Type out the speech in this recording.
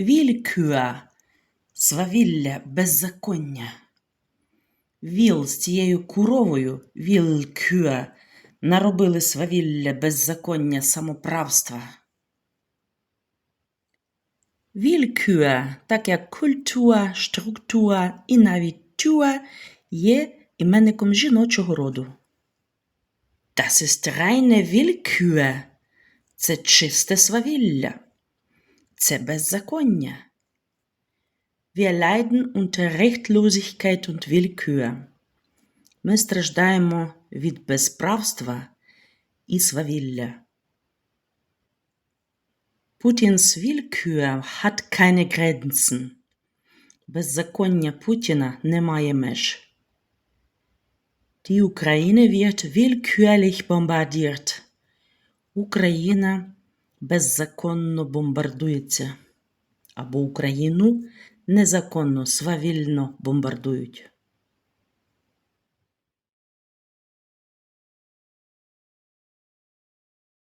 Вількюа свавілля, беззаконня. Віл з цією куровою, вілкюа, наробили свавілля, беззаконня, самоправства. Вількюа, так як культура, структура і навіть тюа, є іменником жіночого роду. Das ist reine Willkür. Це чисте свавілля. Це беззаконня. Wir leiden unter Rechtlosigkeit und Willkür. Ми страждаємо від безправства і свавілля. Putins Willkür hat keine Grenzen. Беззаконня Путіна не має меж. Die Ukraine wird willkürlich bombardiert. Україна беззаконно бомбардується. Або Україну незаконно свавільно бомбардують.